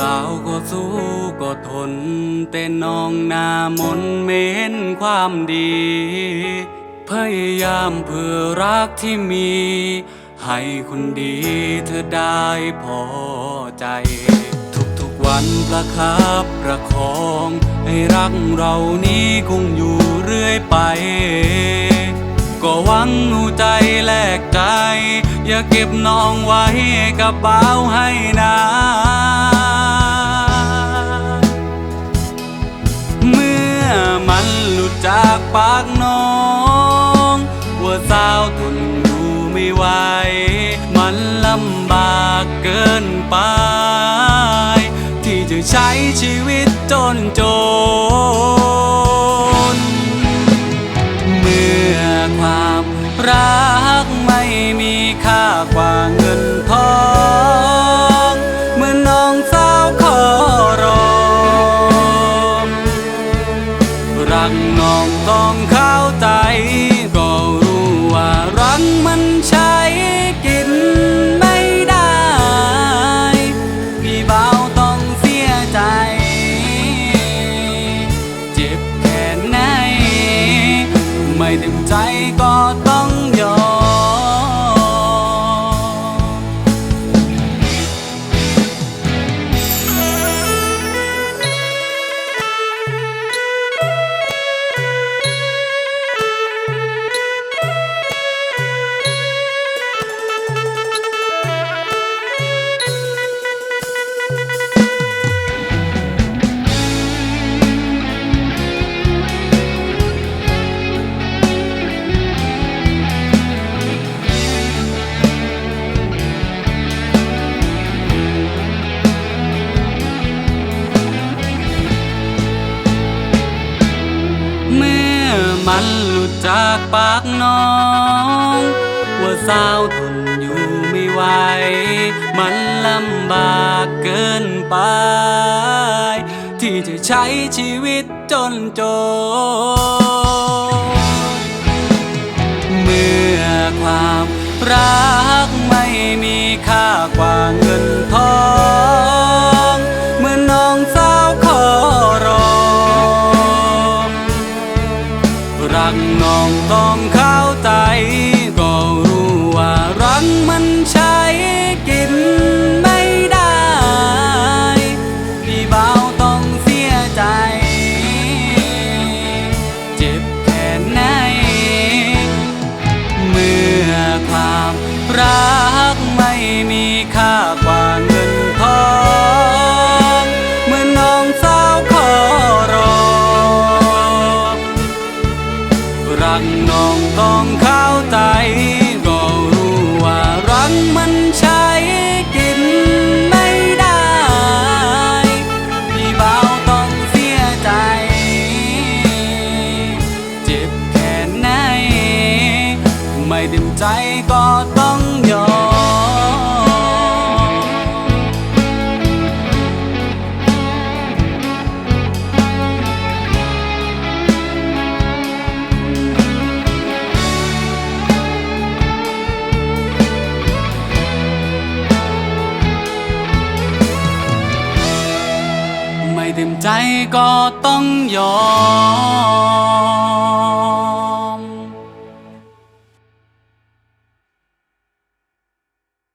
บาก็สู้ก็ทน แต่น้องหน้ามนเม้นความดี พยายามเพื่อรักที่มี ให้คนดีเธอได้พอใจ ทุกๆวันประคับประคอง ให้รักเรานี้คงอยู่เรื่อยไป ก็หวังหัวใจแลกใจ อย่าเก็บน้องไว้กับเบาให้นาน จากปากน้องว่าสาวทนอยู่ไม่ไหว มันลำบากเกินไป ที่จะใช้ชีวิตจนจน เมื่อความรักไม่มีค่ากว่าเงิน รักน้องต้องเข้าใจ ก็รู้ว่ารักมันใช้กินไม่ได้ พี่เบาต้องเสียใจ เจ็บแค่ไหน ไม่เต็มใจก็ต้อง มันหลุดจากปากน้อง ว่าสาวทนอยู่ไม่ไหว มันลำบากเกินไป ที่จะใช้ชีวิตจนจนเมื่อความรัก รักน้องต้องเข้าใจ องต้องเข้าใจก็รู้ว่ารักมันใช้กินไม่ได้ พี่เบาต้องเสียใจ เจ็บแค่ไหน ไม่เต็มใจก็ต้องยอม ก็ต้องยอม